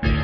Thank you.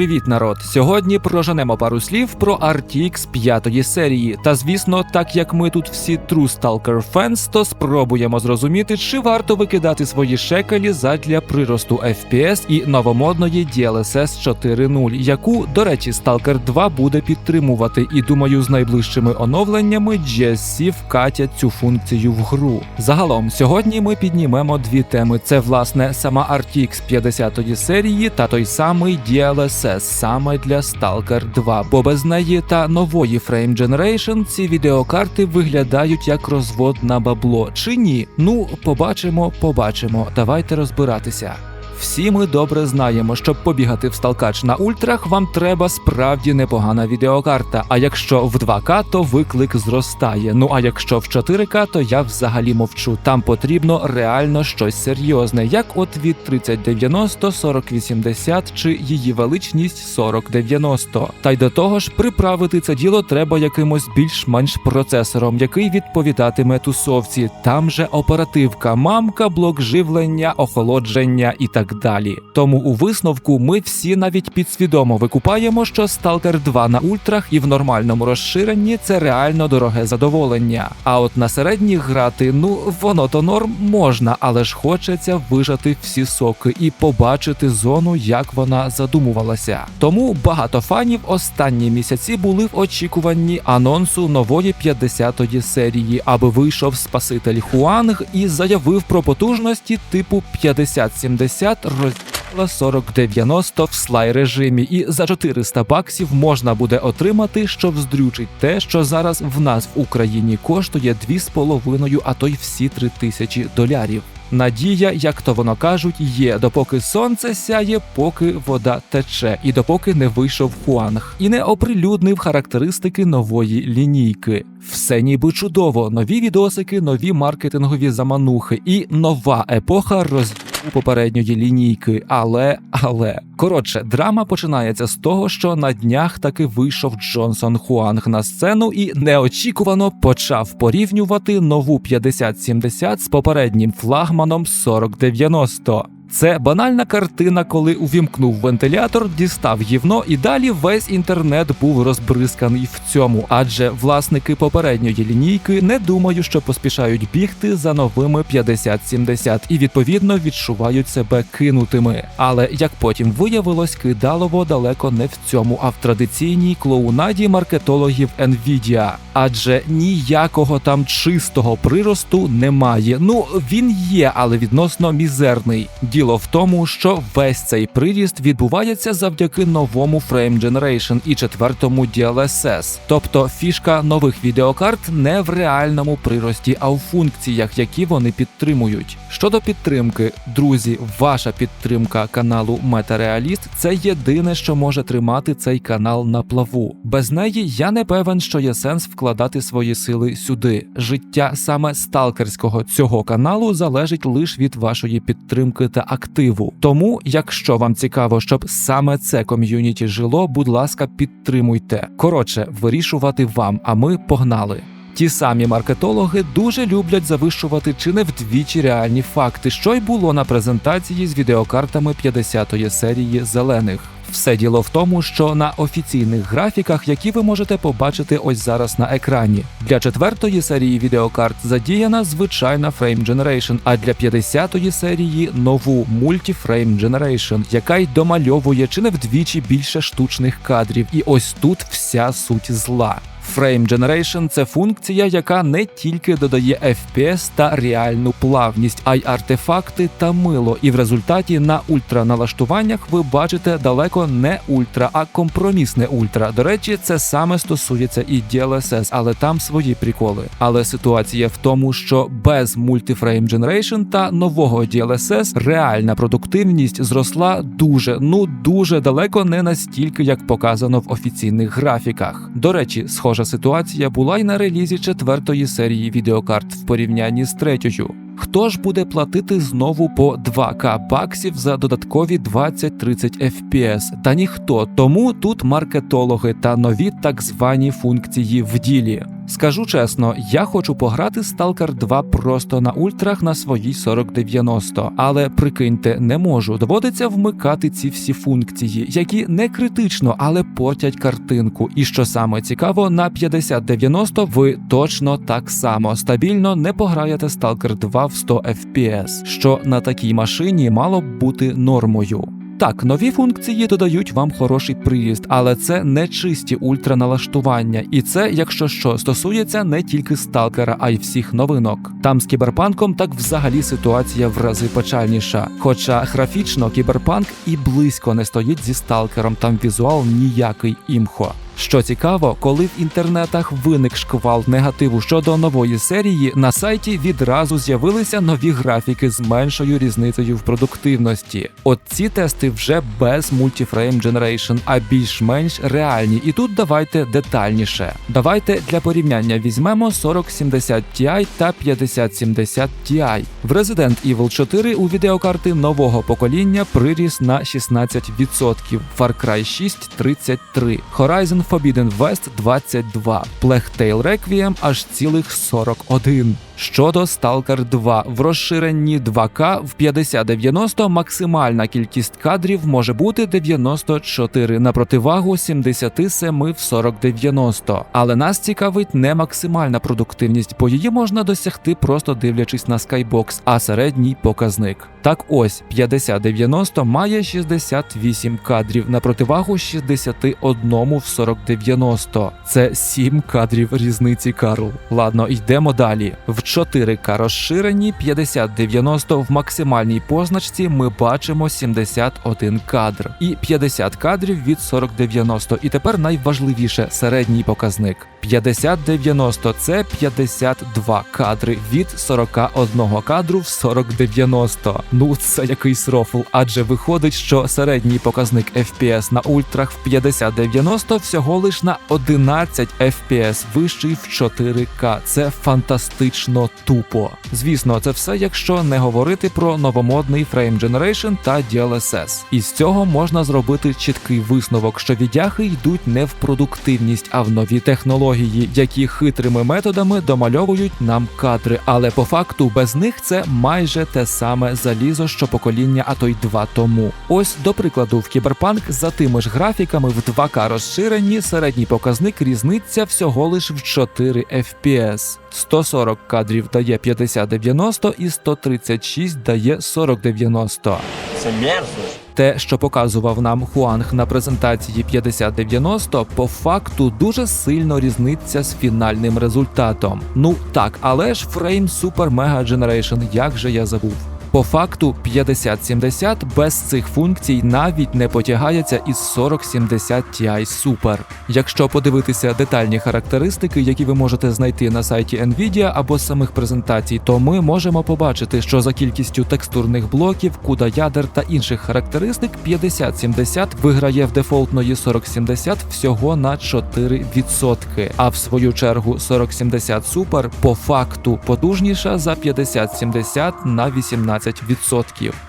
Привіт, народ! Сьогодні проженемо пару слів про RTX 5 серії. Та звісно, так як ми тут всі True Stalker Fans, то спробуємо зрозуміти, чи варто викидати свої шекелі задля приросту FPS і новомодної DLSS 4.0, яку, до речі, Stalker 2 буде підтримувати. І думаю, з найближчими оновленнями GSC вкатять цю функцію в гру. Загалом, сьогодні ми піднімемо дві теми: це власне сама RTX 50 серії та той самий DLSS саме для Stalker 2, бо без неї та нової Frame Generation ці відеокарти виглядають як розвод на бабло. Чи ні? Ну, побачимо, побачимо. Давайте розбиратися. Всі ми добре знаємо, щоб побігати в сталкач на ультрах, вам треба справді непогана відеокарта. А якщо в 2К, то виклик зростає. Ну а якщо в 4К, то я взагалі мовчу. Там потрібно реально щось серйозне, як от від 3090, 4080 чи її величність 4090. Та й до того ж, приправити це діло треба якимось більш-менш процесором, який відповідатиме тусовці. Там же оперативка, мамка, блок живлення, охолодження і так далі. Тому у висновку ми всі навіть підсвідомо викупаємо, що Stalker 2 на ультрах і в нормальному розширенні це реально дороге задоволення. А от на середніх грати, ну воно то норм можна, але ж хочеться вижати всі соки і побачити зону, як вона задумувалася. Тому багато фанів останні місяці були в очікуванні анонсу нової 50-ї серії, аби вийшов спаситель Хуанг і заявив про потужності типу 5070 розділа 4090 в слай режимі, і за 400 баксів можна буде отримати, що вздрючить те, що зараз в нас в Україні коштує 2,5, а то й всі 3 тисячі долярів. Надія, як то воно кажуть, є. Допоки сонце сяє, поки вода тече, і допоки не вийшов Хуанг. І не оприлюднив характеристики нової лінійки. Все ніби чудово, нові відосики, нові маркетингові заманухи. І нова епоха роз попередньої лінійки, але але коротше, драма починається з того, що на днях таки вийшов Джонсон Хуанг на сцену і неочікувано почав порівнювати нову 5070 з попереднім флагманом 4090. Це банальна картина, коли увімкнув вентилятор, дістав гівно, і далі весь інтернет був розбризканий в цьому. Адже власники попередньої лінійки не думаю, що поспішають бігти за новими 5070 і відповідно відчувають себе кинутими. Але як потім виявилось, кидалово далеко не в цьому, а в традиційній клоунаді маркетологів Nvidia. Адже ніякого там чистого приросту немає. Ну він є, але відносно мізерний. Діло в тому, що весь цей приріст відбувається завдяки новому Frame Generation і четвертому DLSS. Тобто фішка нових відеокарт не в реальному прирості, а в функціях, які вони підтримують. Щодо підтримки, друзі, ваша підтримка каналу Метареаліст це єдине, що може тримати цей канал на плаву. Без неї я не певен, що є сенс вкладати свої сили сюди. Життя саме сталкерського цього каналу залежить лише від вашої підтримки та активу. Тому, якщо вам цікаво, щоб саме це ком'юніті жило, будь ласка, підтримуйте. Коротше, вирішувати вам, а ми погнали. Ті самі маркетологи дуже люблять завищувати чи не вдвічі реальні факти, що й було на презентації з відеокартами 50-ї серії зелених. Все діло в тому, що на офіційних графіках, які ви можете побачити ось зараз на екрані, для четвертої серії відеокарт задіяна звичайна Frame Generation, а для 50-ї серії нову Multi-Frame Generation, яка й домальовує чи не вдвічі більше штучних кадрів. І ось тут вся суть зла. Frame Generation – це функція, яка не тільки додає FPS та реальну плавність, а й артефакти та мило. І в результаті на ультраналаштуваннях ви бачите далеко не ультра, а компромісне ультра. До речі, це саме стосується і DLSS, але там свої приколи. Але ситуація в тому, що без Multi-Frame Generation та нового DLSS реальна продуктивність зросла дуже, ну дуже далеко не настільки, як показано в офіційних графіках. До речі, схожа ситуація була й на релізі четвертої серії відеокарт в порівнянні з третьою. Хто ж буде платити знову по 2К баксів за додаткові 20-30 FPS? Та ніхто. Тому тут маркетологи та нові так звані функції в ділі. Скажу чесно, я хочу пограти Stalker 2 просто на ультрах на своїй 4090, але прикиньте, не можу. Доводиться вмикати ці всі функції, які не критично, але портять картинку. І що саме цікаво, на 5090 ви точно так само стабільно не пограєте Stalker 2 в 100 FPS, що на такій машині мало б бути нормою. Так, нові функції додають вам хороший приїзд, але це не чисті ультраналаштування, і це, якщо що, стосується не тільки сталкера, а й всіх новинок. Там з кіберпанком так взагалі ситуація в рази печальніша. Хоча графічно кіберпанк і близько не стоїть зі сталкером, там візуал ніякий імхо. Що цікаво, коли в інтернетах виник шквал негативу щодо нової серії, на сайті відразу з'явилися нові графіки з меншою різницею в продуктивності. От ці тести вже без Multiframe Generation, а більш-менш реальні. І тут давайте детальніше. Давайте для порівняння візьмемо 4070 Ti та 5070 Ti. В Resident Evil 4 у відеокарти нового покоління приріс на 16%, Far Cry 6 33, Horizon Forbidden West 22, Plague Tale Requiem аж цілих 41. Щодо Stalker 2, в розширенні 2К в 5090 максимальна кількість кадрів може бути 94 на противагу 77 в 4090. Але нас цікавить не максимальна продуктивність, бо її можна досягти просто дивлячись на Skybox, а середній показник. Так ось 5090 має 68 кадрів на противагу 61 в 4090. Це 7 кадрів різниці Карл. Ладно, йдемо далі. В 4К розширенні 5090 в максимальній позначці ми бачимо 71 кадр і 50 кадрів від 4090. І тепер найважливіше середній показник. 5090 це 52 кадри від 41 кадру в 4090. Ну це якийсь рофл, адже виходить, що середній показник FPS на ультрах в 5090 всього лиш на 11 FPS вищий в 4К. Це фантастично тупо. Звісно, це все, якщо не говорити про новомодний Frame Generation та DLSS. Із цього можна зробити чіткий висновок, що відяхи йдуть не в продуктивність, а в нові технології, які хитрими методами домальовують нам кадри. Але по факту без них це майже те саме залізо, що покоління, а то й два тому. Ось до прикладу, в Кіберпанк за тими ж графіками в 2К розширенні середній показник різниця всього лиш в 4 FPS. 140 кадрів дає 50-90 і 136 дає 4090. Це мерзость. Те, що показував нам Хуанг на презентації 5090, по факту дуже сильно різниться з фінальним результатом. Ну так, але ж фрейм Super Mega Generation, як же я забув. По факту 5070 без цих функцій навіть не потягається із 4070 Ti Super. Якщо подивитися детальні характеристики, які ви можете знайти на сайті Nvidia або самих презентацій, то ми можемо побачити, що за кількістю текстурних блоків, куда ядер та інших характеристик 5070 виграє в дефолтної 4070 всього на 4%. А в свою чергу 4070 Super по факту потужніша за 5070 на 18%.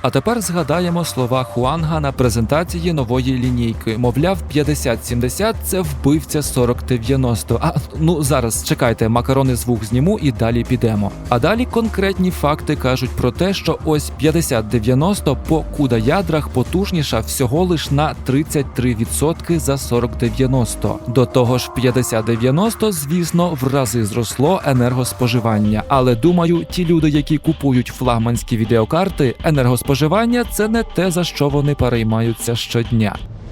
А тепер згадаємо слова Хуанга на презентації нової лінійки. Мовляв, 5070 це вбивця 4090. А ну зараз чекайте, макарони звук зніму і далі підемо. А далі конкретні факти кажуть про те, що ось 5090 по куда ядрах потужніша всього лиш на 33% за 4090. До того ж, 5090, звісно, в рази зросло енергоспоживання. Але думаю, ті люди, які купують флагманські відеокарти, енергоспоживання це не те, за що вони переймаються щодня.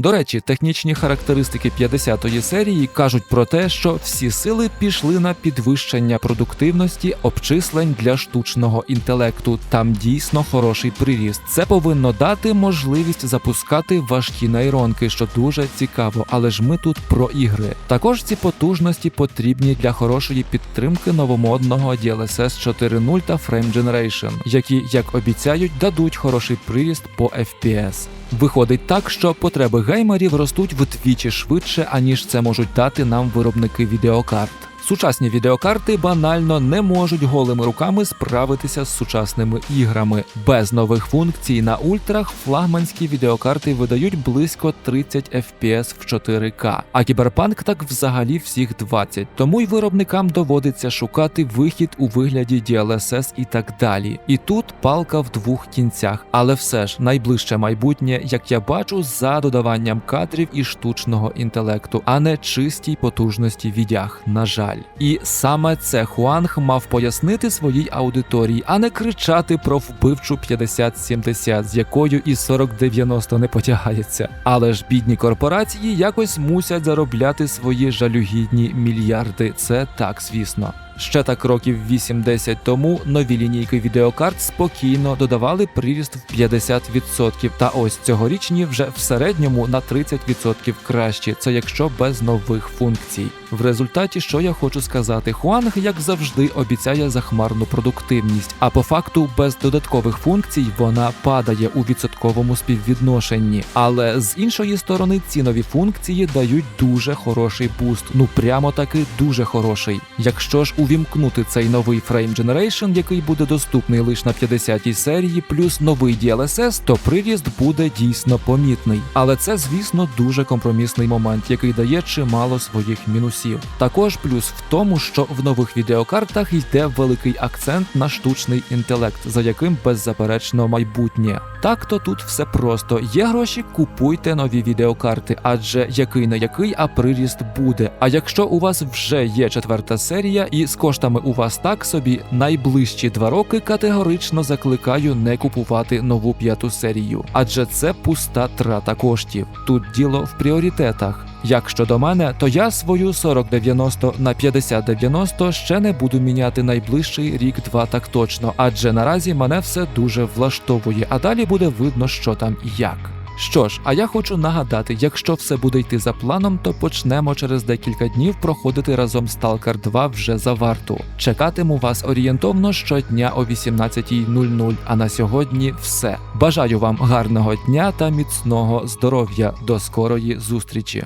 До речі, технічні характеристики 50-ї серії кажуть про те, що всі сили пішли на підвищення продуктивності обчислень для штучного інтелекту. Там дійсно хороший приріст. Це повинно дати можливість запускати важкі нейронки, що дуже цікаво. Але ж ми тут про ігри. Також ці потужності потрібні для хорошої підтримки новомодного DLSS 4.0 та Frame Generation, які, як обіцяють, дадуть хороший приріст по FPS. Виходить так, що потреби геймерів ростуть вдвічі швидше, аніж це можуть дати нам виробники відеокарт. Сучасні відеокарти банально не можуть голими руками справитися з сучасними іграми. Без нових функцій на ультрах флагманські відеокарти видають близько 30 FPS в 4К, а кіберпанк так взагалі всіх 20. Тому й виробникам доводиться шукати вихід у вигляді DLSS і так далі. І тут палка в двох кінцях, але все ж найближче майбутнє, як я бачу, за додаванням кадрів і штучного інтелекту, а не чистій потужності відях. На жаль. І саме це Хуанг мав пояснити своїй аудиторії, а не кричати про вбивчу 50-70, з якою і 40-90 не потягається. Але ж бідні корпорації якось мусять заробляти свої жалюгідні мільярди. Це так, звісно. Ще так років 8-10 тому нові лінійки відеокарт спокійно додавали приріст в 50%, та ось цьогорічні вже в середньому на 30% кращі. Це якщо без нових функцій. В результаті, що я хочу сказати, Хуанг, як завжди, обіцяє захмарну продуктивність, а по факту без додаткових функцій вона падає у відсотковому співвідношенні. Але з іншої сторони, ці нові функції дають дуже хороший буст. Ну прямо таки дуже хороший. Якщо ж увімкнути цей новий Frame Generation, який буде доступний лише на 50-й серії, плюс новий DLSS, то приріст буде дійсно помітний. Але це, звісно, дуже компромісний момент, який дає чимало своїх мінусів. Також плюс в тому, що в нових відеокартах йде великий акцент на штучний інтелект, за яким беззаперечно майбутнє. Так то тут все просто. Є гроші, купуйте нові відеокарти, адже який не який, а приріст буде. А якщо у вас вже є четверта серія і з коштами у вас так собі, найближчі два роки категорично закликаю не купувати нову п'яту серію, адже це пуста трата коштів. Тут діло в пріоритетах. Як щодо мене, то я свою 4090 на 5090 ще не буду міняти найближчий рік-два так точно, адже наразі мене все дуже влаштовує, а далі буде видно, що там і як. Що ж, а я хочу нагадати, якщо все буде йти за планом, то почнемо через декілька днів проходити разом Stalker 2 вже за варту. Чекатиму вас орієнтовно щодня о 18.00. А на сьогодні все. Бажаю вам гарного дня та міцного здоров'я. До скорої зустрічі.